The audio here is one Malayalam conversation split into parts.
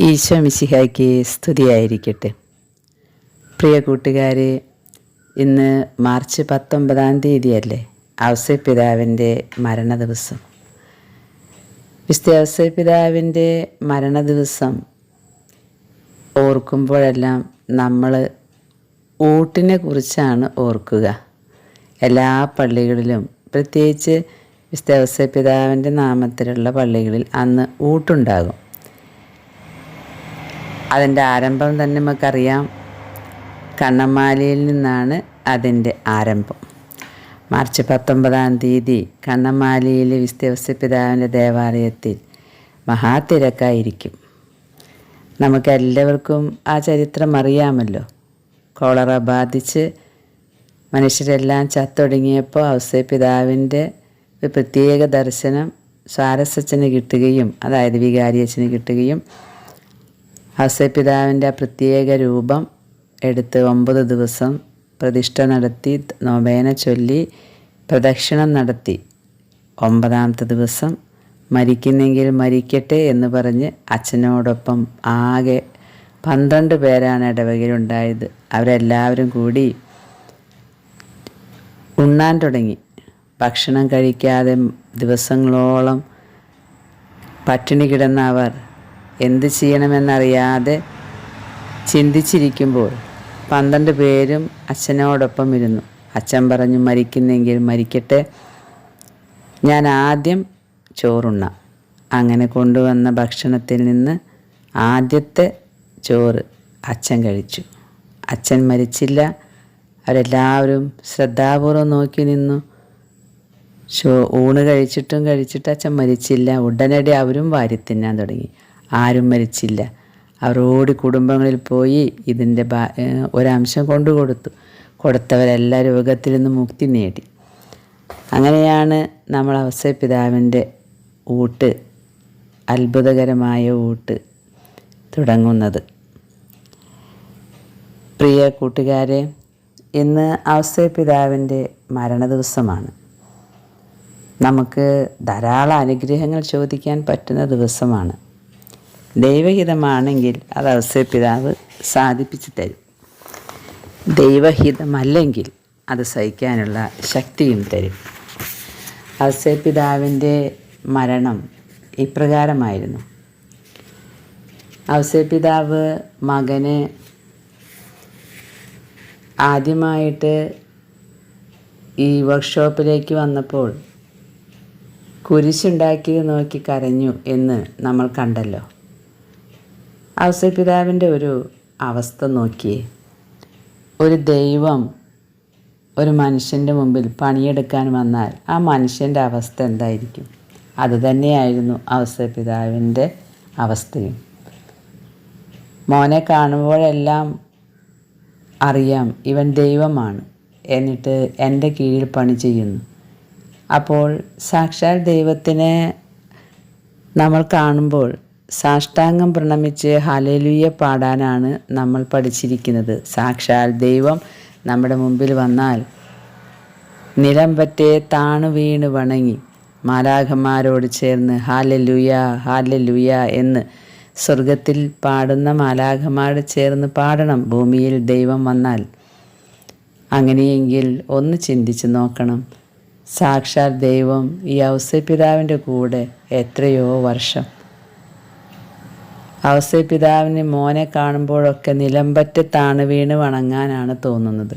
ഈശോ മിശിഹായ്ക്ക് സ്തുതിയായിരിക്കട്ടെ. പ്രിയ കൂട്ടുകാരെ ഇന്ന് മാർച്ച് പത്തൊമ്പതാം തീയതിയല്ലേ? ഔസപിതാവിന്റെ മരണ ദിവസം വിശുദ്ധ ഔസപിതാവിന്റെ മരണ ദിവസം ഓർക്കുമ്പോഴെല്ലാം നമ്മൾ ഊട്ടിനെ കുറിച്ചാണ് ഓർക്കുക. എല്ലാ പള്ളികളിലും പ്രത്യേകിച്ച് വിശുദ്ധ നാമത്തിലുള്ള പള്ളികളിൽ അന്ന് ഊട്ടുണ്ടാകും. അതിന്റെ ആരംഭം തന്നെ നമുക്കറിയാം. കണ്ണമാലിയിൽ നിന്നാണ് അതിന്റെ ആരംഭം. മാർച്ച് പത്തൊമ്പതാം തീയതി കണ്ണമാലിയിൽ വിസ്തവസ്യപിതാവിന്റെ ദേവാലയത്തിൽ മഹാതിരക്കായിരിക്കും. നമുക്കെല്ലാവർക്കും ആ ചരിത്രം അറിയാമല്ലോ. കോളറ ബാധിച്ച് മനുഷ്യരെല്ലാം ചത്തൊടുങ്ങിയപ്പോൾ ഔസപിതാവിന്റെ ഒരു പ്രത്യേക ദർശനം സ്വാരസച്ചന് കിട്ടുകയും അതായത് വികാരിയച്ഛന് കിട്ടുകയും ഔസപിതാവിന്റെ പ്രത്യേക രൂപം എടുത്ത് ഒമ്പത് ദിവസം പ്രതിഷ്ഠ നടത്തി നൊവേന ചൊല്ലി പ്രദക്ഷിണം നടത്തി. ഒമ്പതാമത്തെ ദിവസം മരിക്കുന്നെങ്കിൽ മരിക്കട്ടെ എന്ന് പറഞ്ഞ് അച്ഛനോടൊപ്പം ആകെ പന്ത്രണ്ട് പേരാണ് ഇടവകയിലുണ്ടായത്. അവരെല്ലാവരും കൂടി ഉണ്ണാൻ തുടങ്ങി. ഭക്ഷണം കഴിക്കാതെ ദിവസങ്ങളോളം പട്ടിണി കിടന്ന അവർ എന്ത് ചെയ്യണമെന്നറിയാതെ ചിന്തിച്ചിരിക്കുമ്പോൾ പന്ത്രണ്ട് പേരും അച്ഛനോടൊപ്പം ഇരുന്നു. അച്ഛൻ പറഞ്ഞു മരിക്കുന്നെങ്കിൽ മരിക്കട്ടെ. ഞാൻ ആദ്യം ചോറുണ്ണാം. അങ്ങനെ കൊണ്ടുവന്ന ഭക്ഷണത്തിൽ നിന്ന് ആദ്യത്തെ ചോറ് അച്ഛൻ കഴിച്ചു. അച്ഛൻ മരിച്ചില്ല. അവരെല്ലാവരും ശ്രദ്ധാപൂർവം നോക്കി നിന്നു. ഊണ് കഴിച്ചിട്ടും കഴിച്ചിട്ട് അച്ഛൻ മരിച്ചില്ല. ഉടനടി അവരും വാരി തിന്നാൻ തുടങ്ങി. ആരും മരിച്ചില്ല. അവർ ഓടി കുടുംബങ്ങളിൽ പോയി ഇതിന്റെ ഒരംശം കൊണ്ടുകൊടുത്തു കൊടുത്തവരെല്ലാ രോഗത്തിൽ നിന്ന് മുക്തി നേടി. അങ്ങനെയാണ് നമ്മൾ അവസരപിതാവിന്റെ ഊട്ട് അത്ഭുതകരമായ ഊട്ട് തുടങ്ങുന്നത്. പ്രിയ കൂട്ടുകാരെ ഇന്ന് അവസരപിതാവിന്റെ മരണദിവസമാണ്. നമുക്ക് ധാരാളം അനുഗ്രഹങ്ങൾ ചോദിക്കാൻ പറ്റുന്ന ദിവസമാണ്. ദൈവഹിതമാണെങ്കിൽ അത് അവസരപിതാവ് സാധിപ്പിച്ചു തരും. ദൈവഹിതമല്ലെങ്കിൽ അത് സഹിക്കാനുള്ള ശക്തിയും തരും. അവസരപിതാവിന്റെ മരണം ഇപ്രകാരമായിരുന്നു. അവസരപിതാവ് മകന് ആദ്യമായിട്ട് ഈ വർക്ക്ഷോപ്പിലേക്ക് വന്നപ്പോൾ കുരിശുണ്ടാക്കിയത് നോക്കി കരഞ്ഞു എന്ന് നമ്മൾ കണ്ടല്ലോ. ഔസപിതാവിന്റെ ഒരു അവസ്ഥ നോക്കിയേ ഒരു ദൈവം ഒരു മനുഷ്യന്റെ മുമ്പിൽ പണിയെടുക്കാൻ വന്നാൽ ആ മനുഷ്യന്റെ അവസ്ഥ എന്തായിരിക്കും? അതുതന്നെയായിരുന്നു ഔസപിതാവിന്റെ അവസ്ഥയും. മോനെ കാണുമ്പോഴെല്ലാം അറിയാം ഇവൻ ദൈവമാണ്. എന്നിട്ട് എന്റെ കീഴിൽ പണി ചെയ്യുന്നു. അപ്പോൾ സാക്ഷാൽ ദൈവത്തിനെ നമ്മൾ കാണുമ്പോൾ സാഷ്ടാംഗം പ്രണമിച്ച് ഹലലുയ പാടാനാണ് നമ്മൾ പഠിച്ചിരിക്കുന്നത്. സാക്ഷാൽ ദൈവം നമ്മുടെ മുമ്പിൽ വന്നാൽ നിലം പറ്റേ താണു വീണ് വണങ്ങി. മാലാഖന്മാരോട് ചേർന്ന് ഹാലലുയ ഹാലലുയ എന്ന് സ്വർഗത്തിൽ പാടുന്ന മാലാഖമാരോട് ചേർന്ന് പാടണം ഭൂമിയിൽ ദൈവം വന്നാൽ. അങ്ങനെയെങ്കിൽ ഒന്ന് ചിന്തിച്ച് നോക്കണം. സാക്ഷാൽ ദൈവം ഈ ഔസപിതാവിന്റെ കൂടെ എത്രയോ വർഷം ഔസപിതാവിന് മോനെ കാണുമ്പോഴൊക്കെ നിലമ്പറ്റ് താണു വീണ് വണങ്ങാനാണ് തോന്നുന്നത്.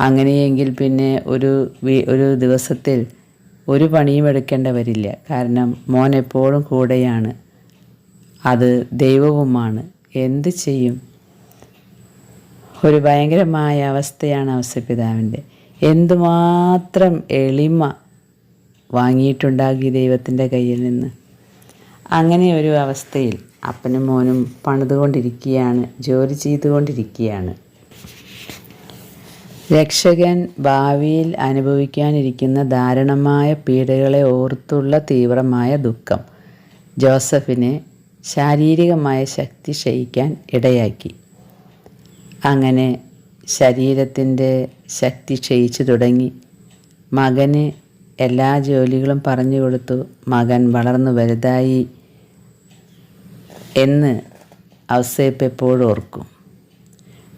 അങ്ങനെയെങ്കിൽ പിന്നെ ഒരു ഒരു ദിവസത്തിൽ ഒരു പണിയും എടുക്കേണ്ട വരില്ല കാരണം മോൻ എപ്പോഴും കൂടെയാണ്. അത് ദൈവവുമാണ്. എന്ത് ചെയ്യും? ഒരു ഭയങ്കരമായ അവസ്ഥയാണ് അവസപിതാവിന്റെ എന്തുമാത്രം എളിമ വാങ്ങിയിട്ടുണ്ടാകി ദൈവത്തിന്റെ കയ്യിൽ നിന്ന്. അങ്ങനെ ഒരു അവസ്ഥയിൽ അപ്പനും മോനും പണിതുകൊണ്ടിരിക്കുകയാണ് ജോലി ചെയ്തുകൊണ്ടിരിക്കുകയാണ്. രക്ഷകൻ ഭാവിയിൽ അനുഭവിക്കാനിരിക്കുന്ന ദാരുണമായ പീഡകളെ ഓർത്തുള്ള തീവ്രമായ ദുഃഖം ജോസഫിനെ ശാരീരികമായ ശക്തി ക്ഷയിക്കാൻ ഇടയാക്കി. അങ്ങനെ ശരീരത്തിന്റെ ശക്തി ക്ഷയിച്ചു തുടങ്ങി. മകന് എല്ലാ ജോലികളും പറഞ്ഞു കൊടുത്തു. മകൻ വളർന്നു വലുതായി. എന്ന് ഔസേപ്പ് എപ്പോഴും ഓർക്കും.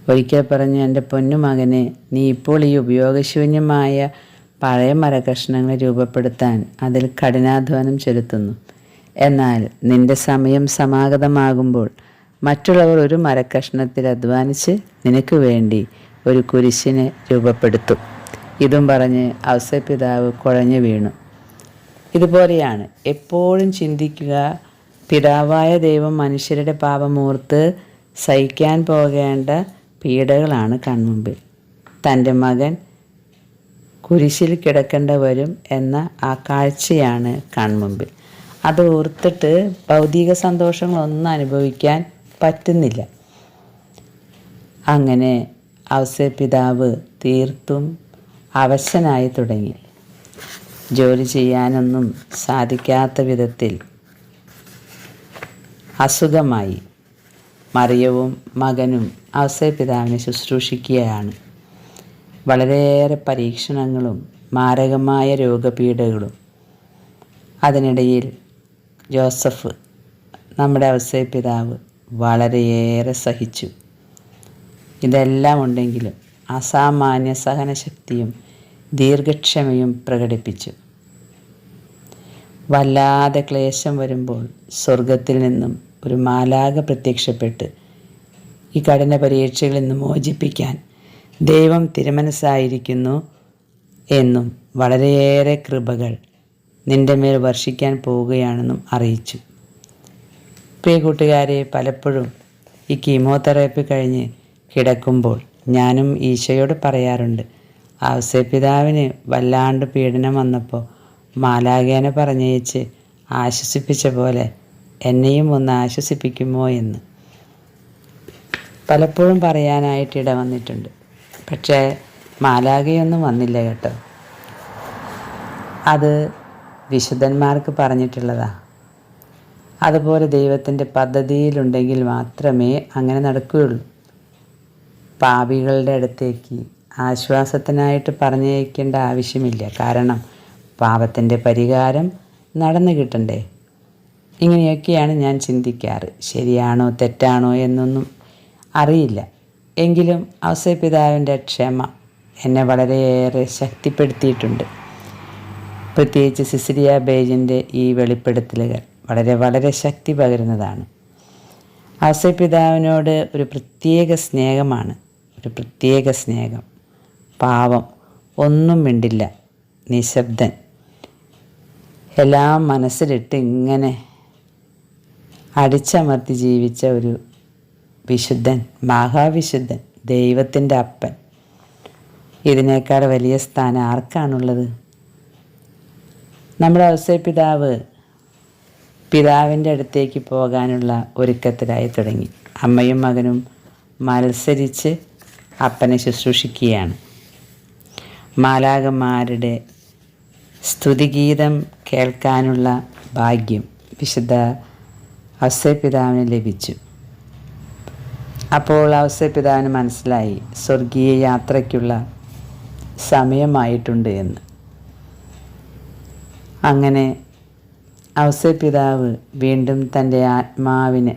ഒരിക്കൽ പറഞ്ഞു എന്റെ പൊന്നുമകനെ നീ ഇപ്പോൾ ഈ ഉപയോഗശൂന്യമായ പഴയ മരകഷ്ണങ്ങളെ രൂപപ്പെടുത്താൻ അതിൽ കഠിനാധ്വാനം ചെലുത്തുന്നു. എന്നാൽ നിന്റെ സമയം സമാഗതമാകുമ്പോൾ മറ്റുള്ളവർ ഒരു മരക്കഷ്ണത്തിൽ അധ്വാനിച്ച് നിനക്ക് വേണ്ടി ഒരു കുരിശിനെ രൂപപ്പെടുത്തും. ഇതും പറഞ്ഞ് അവസപിതാവ് കുഴഞ്ഞു വീണു. ഇതുപോലെയാണ് എപ്പോഴും ചിന്തിക്കുക പിതാവായ ദൈവം മനുഷ്യരുടെ പാപമൂർത്ത് സഹിക്കാൻ പോകേണ്ട പീഡകളാണ് കൺമുമ്പിൽ. തന്റെ മകൻ കുരിശിൽ കിടക്കേണ്ട വരും എന്ന ആ കാഴ്ചയാണ് കൺമുമ്പിൽ. അത് ഓർത്തിട്ട് ഭൗതിക സന്തോഷങ്ങളൊന്നും അനുഭവിക്കാൻ പറ്റുന്നില്ല. അങ്ങനെ അവസ പിതാവ് തീർത്തും അവശനായി തുടങ്ങി. ജോലി ചെയ്യാനൊന്നും സാധിക്കാത്ത വിധത്തിൽ അസുഖമായി. മറിയവും മകനും അവസരപിതാവിനെ പിതാവിനെ ശുശ്രൂഷിക്കുകയാണ്. വളരെയേറെ പരീക്ഷണങ്ങളും മാരകമായ രോഗപീഠകളും. അതിനിടയിൽ ജോസഫ് നമ്മുടെ അവസര പിതാവ് വളരെയേറെ സഹിച്ചു. ഇതെല്ലാം ഉണ്ടെങ്കിലും അസാമാന്യ സഹനശക്തിയും ദീർഘക്ഷമയും പ്രകടിപ്പിച്ചു. വല്ലാതെ ക്ലേശം വരുമ്പോൾ സ്വർഗത്തിൽ നിന്നും ഒരു മാലാക പ്രത്യക്ഷപ്പെട്ട് ഈ കഠിന പരീക്ഷകളിൽ നിന്ന് മോചിപ്പിക്കാൻ ദൈവം തിരുമനസ്സായിരിക്കുന്നു എന്നും വളരെയേറെ കൃപകൾ നിന്റെ മേൽ വർഷിക്കാൻ പോവുകയാണെന്നും അറിയിച്ചു. പ്രിയ കൂട്ടുകാരെ പലപ്പോഴും ഈ കീമോതെറാപ്പി കഴിഞ്ഞ് കിടക്കുമ്പോൾ ഞാനും ഈശോയോട് പറയാറുണ്ട് ഔസേപിതാവിന് വല്ലാണ്ട് പീഡനം വന്നപ്പോൾ മാലാഖേനെ പറഞ്ഞയച്ച് ആശ്വസിപ്പിച്ച പോലെ എന്നെയും ഒന്ന് ആശ്വസിപ്പിക്കുമോ എന്ന്. പലപ്പോഴും പറയാനായിട്ട് ഇട വന്നിട്ടുണ്ട്. പക്ഷേ മാലാകയൊന്നും വന്നില്ല കേട്ടോ. അത് വിശുദ്ധന്മാർക്ക് പറഞ്ഞിട്ടുള്ളതാ. അതുപോലെ ദൈവത്തിന്റെ പദ്ധതിയിലുണ്ടെങ്കിൽ മാത്രമേ അങ്ങനെ നടക്കുകയുള്ളൂ. പാപികളുടെ അടുത്തേക്ക് ആശ്വാസത്തിനായിട്ട് പറഞ്ഞയക്കേണ്ട ആവശ്യമില്ല. കാരണം പാപത്തിന്റെ പരിഹാരം നടന്നു കിട്ടണ്ടേ. ഇങ്ങനെയൊക്കെയാണ് ഞാൻ ചിന്തിക്കാറ്. ശരിയാണോ തെറ്റാണോ എന്നൊന്നും അറിയില്ല. എങ്കിലും അവസരപിതാവിന്റെ ക്ഷമ എന്നെ വളരെയേറെ ശക്തിപ്പെടുത്തിയിട്ടുണ്ട്. പ്രത്യേകിച്ച് സിസിലിയ ബേജിന്റെ ഈ വെളിപ്പെടുത്തലുകൾ വളരെ വളരെ ശക്തി പകരുന്നതാണ്. അവസരപിതാവിനോട് ഒരു പ്രത്യേക സ്നേഹമാണ്. ഒരു പ്രത്യേക സ്നേഹം. പാവം. ഒന്നും മിണ്ടില്ല. നിശബ്ദൻ. എല്ലാം മനസ്സിലിട്ട് ഇങ്ങനെ അടിച്ചമർത്തി ജീവിച്ച ഒരു വിശുദ്ധൻ മഹാവിശുദ്ധൻ ദൈവത്തിന്റെ അപ്പൻ. ഇതിനേക്കാൾ വലിയ സ്ഥാനം ആർക്കാണുള്ളത്? നമ്മുടെ ഔസേ പിതാവ് പിതാവിന്റെ അടുത്തേക്ക് പോകാനുള്ള ഒരുക്കത്തിലായി തുടങ്ങി. അമ്മയും മകനും മത്സരിച്ച് അപ്പനെ ശുശ്രൂഷിക്കുകയാണ്. മാലാകന്മാരുടെ സ്തുതിഗീതം കേൾക്കാനുള്ള ഭാഗ്യം വിശുദ്ധ ഔസേപിതാവിന് ലഭിച്ചു. അപ്പോൾ അവസ്യപിതാവിന് മനസ്സിലായി സ്വർഗീയ യാത്രയ്ക്കുള്ള സമയമായിട്ടുണ്ട് എന്ന്. അങ്ങനെ അവസ്യപിതാവ് വീണ്ടും തന്റെ ആത്മാവിനെ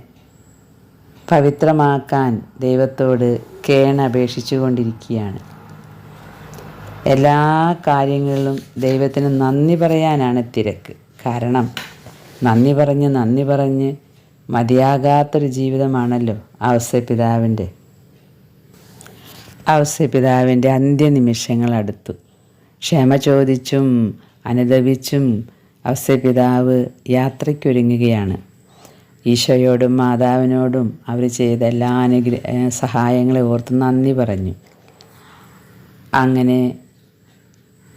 പവിത്രമാക്കാൻ ദൈവത്തോട് കേണപേക്ഷിച്ചു കൊണ്ടിരിക്കുകയാണ് എല്ലാ കാര്യങ്ങളിലും ദൈവത്തിന് നന്ദി പറയാനാണ് തിരക്ക്. കാരണം നന്ദി പറഞ്ഞ് നന്ദി പറഞ്ഞ് മതിയാകാത്തൊരു ജീവിതമാണല്ലോ അവസ്യപിതാവിന്റെ അവസ്യപിതാവിന്റെ അന്ത്യനിമിഷങ്ങൾ അടുത്തു ക്ഷമ ചോദിച്ചും അനുദപിച്ചും അവസ്യപിതാവ് യാത്രയ്ക്കൊരുങ്ങുകയാണ്. ഈശോയോടും മാതാവിനോടും അവർ ചെയ്ത എല്ലാ അനുഗ്രഹ സഹായങ്ങളെ ഓർത്ത് നന്ദി പറഞ്ഞു. അങ്ങനെ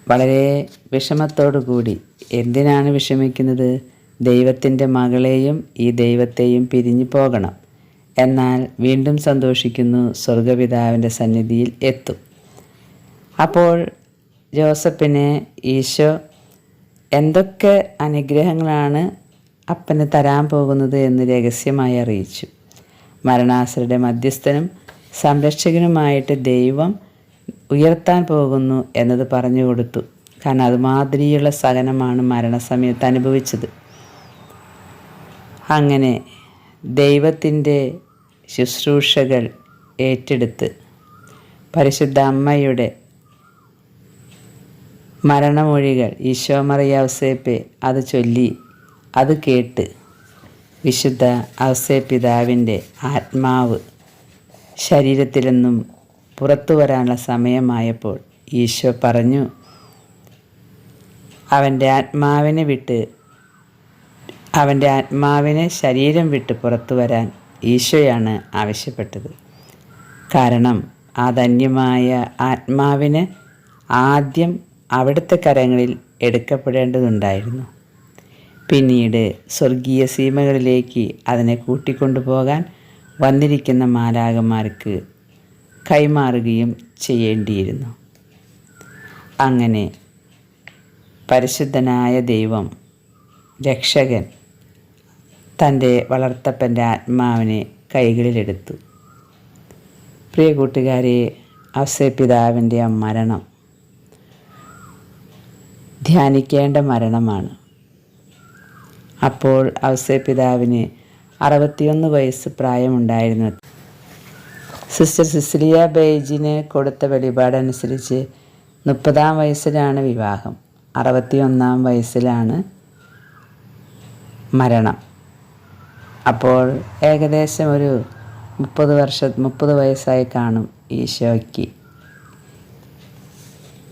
വളരെ വിഷമത്തോടു കൂടി എന്തിനാണ് വിഷമിക്കുന്നത്? ദൈവത്തിന്റെ മകളെയും ഈ ദൈവത്തെയും പിരിഞ്ഞു പോകണം. എന്നാൽ വീണ്ടും സന്തോഷിക്കുന്നു സ്വർഗപിതാവിന്റെ സന്നിധിയിൽ എത്തും. അപ്പോൾ ജോസഫിനെ ഈശോ എന്തൊക്കെ അനുഗ്രഹങ്ങളാണ് അപ്പന് തരാൻ പോകുന്നത് എന്ന് രഹസ്യമായി അറിയിച്ചു. മരണാസുരുടെ മധ്യസ്ഥനും സംരക്ഷകനുമായിട്ട് ദൈവം ഉയർത്താൻ പോകുന്നു എന്നത് പറഞ്ഞു കൊടുത്തു. കാരണം അതുമാതിരിയുള്ള സഹനമാണ് മരണസമയത്ത് അനുഭവിച്ചത്. അങ്ങനെ ദൈവത്തിന്റെ ശുശ്രൂഷകൾ ഏറ്റെടുത്ത് പരിശുദ്ധ അമ്മയുടെ മരണമൊഴികൾ ഈശോ മറിയ അത് ചൊല്ലി അത് കേട്ട് വിശുദ്ധ ഔസേ പിതാവിന്റെ ആത്മാവ് ശരീരത്തിൽ നിന്നും പുറത്തു വരാനുള്ള സമയമായപ്പോൾ ഈശോ പറഞ്ഞു അവന്റെ ആത്മാവിനെ വിട്ട് അവന്റെ ആത്മാവിനെ ശരീരം വിട്ട് പുറത്തു വരാൻ ഈശോയാണ് ആവശ്യപ്പെട്ടത്. കാരണം ആ ധന്യമായ ആത്മാവിന് ആദ്യം അവിടുത്തെ കരങ്ങളിൽ എടുക്കപ്പെടേണ്ടതുണ്ടായിരുന്നു. പിന്നീട് സ്വർഗീയ സീമകളിലേക്ക് അതിനെ കൂട്ടിക്കൊണ്ടുപോകാൻ വന്നിരിക്കുന്ന മാലാകന്മാർക്ക് കൈമാറുകയും ചെയ്യേണ്ടിയിരുന്നു. അങ്ങനെ പരിശുദ്ധനായ ദൈവം രക്ഷകൻ തന്റെ വളർത്തപ്പന്റെ ആത്മാവിനെ കൈകളിലെടുത്തു. പ്രിയ കൂട്ടുകാരെ അവസരപിതാവിന്റെ ആ മരണം ധ്യാനിക്കേണ്ട മരണമാണ്. അപ്പോൾ അവസരപിതാവിന് അറുപത്തിയൊന്ന് വയസ്സ് പ്രായമുണ്ടായിരുന്നു. സിസ്റ്റർ സിസിലിയ ബേജിന് കൊടുത്ത വെളിപാടനുസരിച്ച് മുപ്പതാം വയസ്സിലാണ് വിവാഹം. അറുപത്തിയൊന്നാം വയസ്സിലാണ് മരണം. അപ്പോൾ ഏകദേശം ഒരു മുപ്പത് വർഷ മുപ്പത് വയസ്സായി കാണും ഈശോയ്ക്ക്.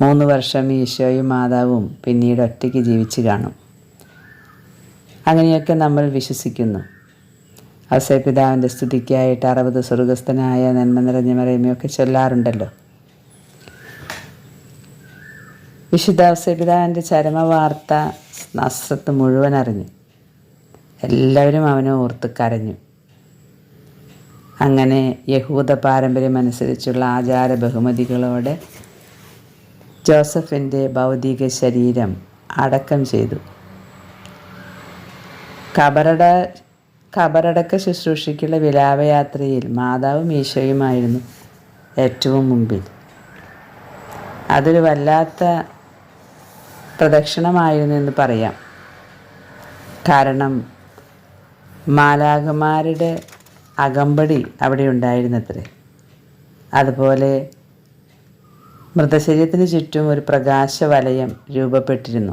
മൂന്ന് വർഷം ഈശോയും മാതാവും പിന്നീട് ഒറ്റയ്ക്ക് ജീവിച്ച് കാണും. അങ്ങനെയൊക്കെ നമ്മൾ വിശ്വസിക്കുന്നു. അവസരപിതാവിന്റെ സ്തുതിക്കായിട്ട് അറുപത് സ്വർഗസ്ഥനായ നന്മ നിറഞ്ഞ മറയുമൊക്കെ ചൊല്ലാറുണ്ടല്ലോ. വിശുദ്ധ അവസരപിതാവിന്റെ ചരമവാർത്ത നസ്രത്ത് മുഴുവൻ അറിഞ്ഞു. എല്ലാവരും അവനെ ഓർത്ത് കരഞ്ഞു. അങ്ങനെ യഹൂദ പാരമ്പര്യമനുസരിച്ചുള്ള ആചാര ബഹുമതികളോടെ ജോസഫിന്റെ ഭൗതിക ശരീരം അടക്കം ചെയ്തു. കബറട കബറടക്ക ശുശ്രൂഷയ്ക്കുള്ള വിലാപയാത്രയിൽ മാതാവും ഈശോയുമായിരുന്നു ഏറ്റവും മുമ്പിൽ. അതൊരു വല്ലാത്ത പ്രദക്ഷിണമായിരുന്നു എന്ന് പറയാം. കാരണം മാലാകമാരുടെ അകമ്പടി അവിടെ ഉണ്ടായിരുന്നത്രേ. അതുപോലെ മൃതശരീരത്തിന് ചുറ്റും ഒരു പ്രകാശവലയം രൂപപ്പെട്ടിരുന്നു.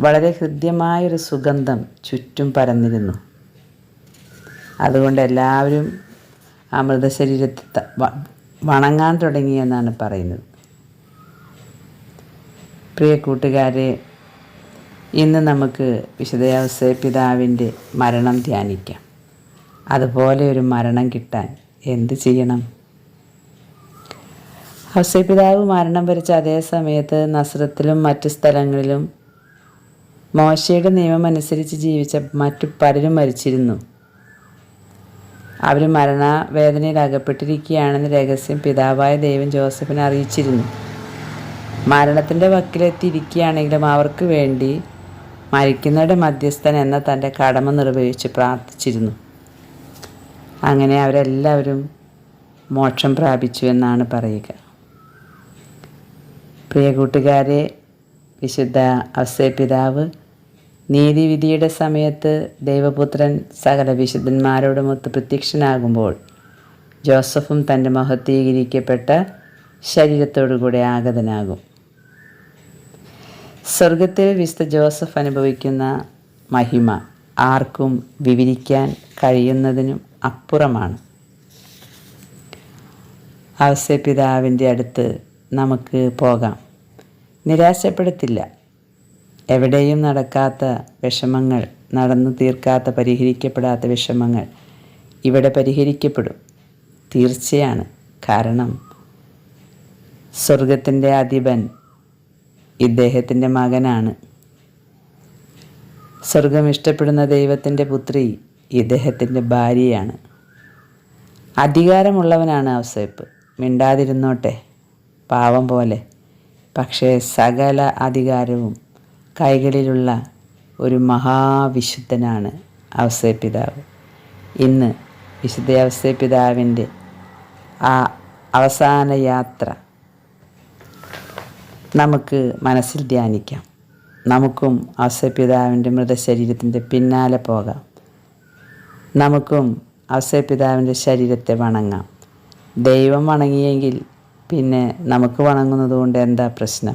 വളരെ ഹൃദ്യമായൊരു സുഗന്ധം ചുറ്റും പരന്നിരുന്നു. അതുകൊണ്ട് എല്ലാവരും ആ മൃതശരീരത്തെ വണങ്ങാൻ തുടങ്ങിയെന്നാണ് പറയുന്നത്. പ്രിയ കൂട്ടുകാരെ ഇന്ന് നമുക്ക് വിശുദ്ധ പിതാവിന്റെ മരണം ധ്യാനിക്കാം. അതുപോലെ ഒരു മരണം കിട്ടാൻ എന്ത് ചെയ്യണം? പിതാവ് മരണം വരിച്ച അതേ സമയത്ത് നസ്രത്തിലും മറ്റു സ്ഥലങ്ങളിലും മോശയുടെ നിയമം അനുസരിച്ച് ജീവിച്ച മറ്റു പലരും മരിച്ചിരുന്നു. അവർ മരണവേദനയിൽ അകപ്പെട്ടിരിക്കുകയാണെന്ന് രഹസ്യം പിതാവായ ദൈവം ജോസഫിനെ അറിയിച്ചിരുന്നു. മരണത്തിന്റെ വക്കിലെത്തിയിരിക്കുകയാണെങ്കിലും അവർക്ക് വേണ്ടി മരിക്കുന്നവരുടെ മധ്യസ്ഥൻ എന്ന തന്റെ കടമ നിർവഹിച്ച് പ്രാർത്ഥിച്ചിരുന്നു. അങ്ങനെ അവരെല്ലാവരും മോക്ഷം പ്രാപിച്ചു എന്നാണ് പറയുക. പ്രിയ കൂട്ടുകാരെ വിശുദ്ധ പിതാവ് നീതിവിധിയുടെ സമയത്ത് ദൈവപുത്രൻ സകല വിശുദ്ധന്മാരോടുമൊത്ത് പ്രത്യക്ഷനാകുമ്പോൾ ജോസഫും തന്റെ മഹത്വീകരിക്കപ്പെട്ട ശരീരത്തോടുകൂടെ ആഗതനാകും. സ്വർഗത്തിൽ വിശുദ്ധ ജോസഫ് അനുഭവിക്കുന്ന മഹിമ ആർക്കും വിവരിക്കാൻ കഴിയുന്നതിനും അപ്പുറമാണ്. പിതാവിന്റെ അടുത്ത് നമുക്ക് പോകാം. നിരാശപ്പെടുത്തില്ല. എവിടെയും നടക്കാത്ത വിഷമങ്ങൾ നടന്നു തീർക്കാത്ത പരിഹരിക്കപ്പെടാത്ത വിഷമങ്ങൾ ഇവിടെ പരിഹരിക്കപ്പെടും. തീർച്ചയാണ് കാരണം സ്വർഗത്തിന്റെ അധിപൻ ഇദ്ദേഹത്തിന്റെ മകനാണ്. സ്വർഗം ഇഷ്ടപ്പെടുന്ന ദൈവത്തിന്റെ പുത്രി ഇദ്ദേഹത്തിന്റെ ഭാര്യയാണ്. അധികാരമുള്ളവനാണ് ഔസേപ്പ് മിണ്ടാതിരുന്നോട്ടെ പാവം പോലെ. പക്ഷേ സകല അധികാരവും കൈകളിലുള്ള ഒരു മഹാവിശുദ്ധനാണ് ഔസേപ്പിതാവ് ഇന്ന് വിശുദ്ധ ഔസേപ്പിതാവിന്റെ ആ അവസാന യാത്ര നമുക്ക് മനസ്സിൽ ധ്യാനിക്കാം. നമുക്കും ഔസേപ്പിതാവിന്റെ മൃതശരീരത്തിന്റെ പിന്നാലെ പോകാം. നമുക്കും ഔസേപിതാവിന്റെ ശരീരത്തെ വണങ്ങാം. ദൈവം വണങ്ങിയെങ്കിൽ പിന്നെ നമുക്ക് വണങ്ങുന്നത് കൊണ്ട് എന്താ പ്രശ്നം?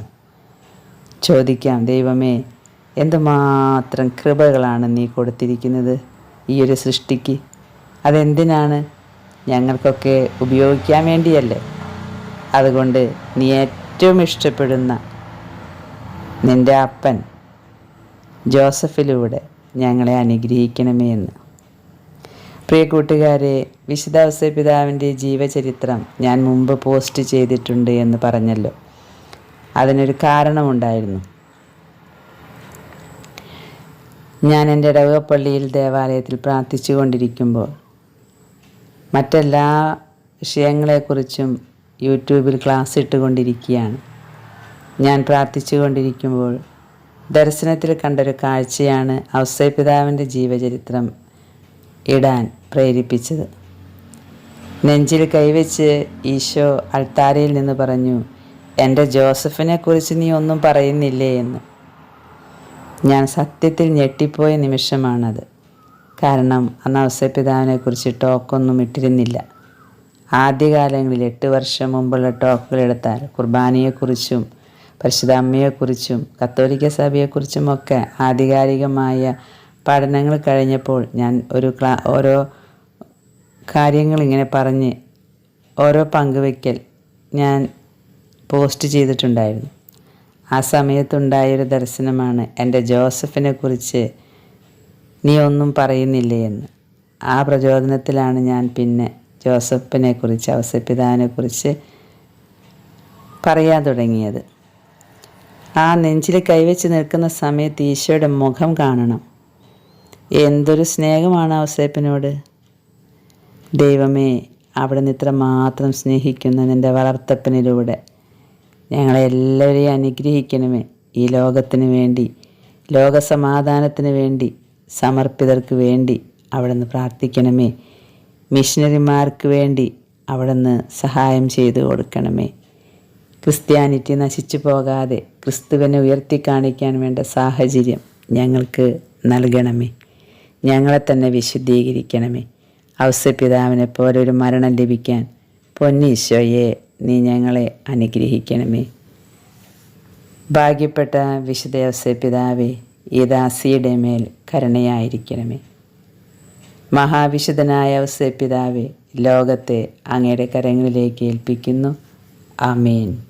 ചോദിക്കാം ദൈവമേ എന്തുമാത്രം കൃപകളാണ് നീ കൊടുത്തിരിക്കുന്നത് ഈ ഒരു സൃഷ്ടിക്ക്? അതെന്തിനാണ് ഞങ്ങൾക്കൊക്കെ ഉപയോഗിക്കാൻ വേണ്ടിയല്ലേ? അതുകൊണ്ട് നീ ഏറ്റവും ഇഷ്ടപ്പെടുന്ന നിന്റെ അപ്പൻ ജോസഫിലൂടെ ഞങ്ങളെ അനുഗ്രഹിക്കണമേ എന്ന്. പ്രിയ കൂട്ടുകാരെ വിശുദ്ധാവസ്ഥ പിതാവിന്റെ ജീവചരിത്രം ഞാൻ മുമ്പ് പോസ്റ്റ് ചെയ്തിട്ടുണ്ട് എന്ന് പറഞ്ഞല്ലോ. അതിനൊരു കാരണമുണ്ടായിരുന്നു. ഞാൻ എന്റെ ഇടവകപ്പള്ളിയിൽ ദേവാലയത്തിൽ പ്രാർത്ഥിച്ചു കൊണ്ടിരിക്കുമ്പോൾ മറ്റെല്ലാ വിഷയങ്ങളെക്കുറിച്ചും യൂട്യൂബിൽ ക്ലാസ് ഇട്ടുകൊണ്ടിരിക്കുകയാണ് ഞാൻ പ്രാർത്ഥിച്ചു കൊണ്ടിരിക്കുമ്പോൾ ദർശനത്തിൽ കണ്ടൊരു കാഴ്ചയാണ് ഔസേപിതാവിന്റെ ജീവചരിത്രം ഇടാൻ പ്രേരിപ്പിച്ചത്. നെഞ്ചിൽ കൈവച്ച് ഈശോ അൾത്താരയിൽ നിന്ന് പറഞ്ഞു എന്റെ ജോസഫിനെക്കുറിച്ച് നീ ഒന്നും പറയുന്നില്ലേ? എന്ന്. ഞാൻ സത്യത്തിൽ ഞെട്ടിപ്പോയ നിമിഷമാണത്. കാരണം അന്ന് ഔസപിതാവിനെ കുറിച്ച് ടോക്കൊന്നും ഇട്ടിരുന്നില്ല. ആദ്യകാലങ്ങളിൽ എട്ട് വർഷം മുമ്പുള്ള ടോക്കുകൾ എടുത്താൽ കുർബാനയെക്കുറിച്ചും പരിശുദ്ധ അമ്മയെക്കുറിച്ചും കത്തോലിക്ക സഭയെക്കുറിച്ചും ഒക്കെ ആധികാരികമായ പഠനങ്ങൾ കഴിഞ്ഞപ്പോൾ ഞാൻ ഒരു ക്ലാ ഓരോ കാര്യങ്ങൾ ഇങ്ങനെ പറഞ്ഞ് ഓരോ പങ്കുവയ്ക്കൽ ഞാൻ പോസ്റ്റ് ചെയ്തിട്ടുണ്ടായിരുന്നു. ആ സമയത്തുണ്ടായൊരു ദർശനമാണ് എന്റെ ജോസഫിനെ കുറിച്ച് നീ ഒന്നും പറയുന്നില്ലേ എന്ന്. ആ പ്രചോദനത്തിലാണ് ഞാൻ പിന്നെ ജോസഫിനെ കുറിച്ച് പറയാൻ തുടങ്ങിയത്. ആ നെഞ്ചിൽ കൈവച്ച് നിൽക്കുന്ന സമയത്ത് ഈശോയുടെ മുഖം കാണണം. എന്തൊരു സ്നേഹമാണ് ഔസേപ്പിനോട്. ദൈവമേ അവിടെ നിന്ന് ഇത്ര മാത്രം സ്നേഹിക്കുന്ന നിന്റെ വളർത്തപ്പനിലൂടെ ഞങ്ങളെല്ലാവരെയും അനുഗ്രഹിക്കണമേ. ഈ ലോകത്തിന് വേണ്ടി ലോകസമാധാനത്തിന് വേണ്ടി സമർപ്പിതർക്ക് വേണ്ടി അവിടെ നിന്ന് പ്രാർത്ഥിക്കണമേ. മിഷനറിമാർക്ക് വേണ്ടി അവിടെ നിന്ന് സഹായം ചെയ്തു കൊടുക്കണമേ. ക്രിസ്ത്യാനിറ്റി നശിച്ചു പോകാതെ ക്രിസ്തുവിനെ ഉയർത്തി കാണിക്കാൻ വേണ്ട സാഹചര്യം ഞങ്ങൾക്ക് നൽകണമേ. ഞങ്ങളെ തന്നെ വിശുദ്ധീകരിക്കണമേ. ഔസപിതാവിനെ പോലെ ഒരു മരണം ലഭിക്കാൻ പൊന്നീശോയെ നീ ഞങ്ങളെ അനുഗ്രഹിക്കണമേ. ഭാഗ്യപ്പെട്ട വിശുദ്ധ ഔസപിതാവേ ഈ ദാസിയുടെ മേൽ കരുണയായിരിക്കണമേ. മഹാവിശുദ്ധനായ ഔസപിതാവെ ലോകത്തെ അങ്ങയുടെ കരങ്ങളിലേക്ക് ഏൽപ്പിക്കുന്നു. ആമേൻ.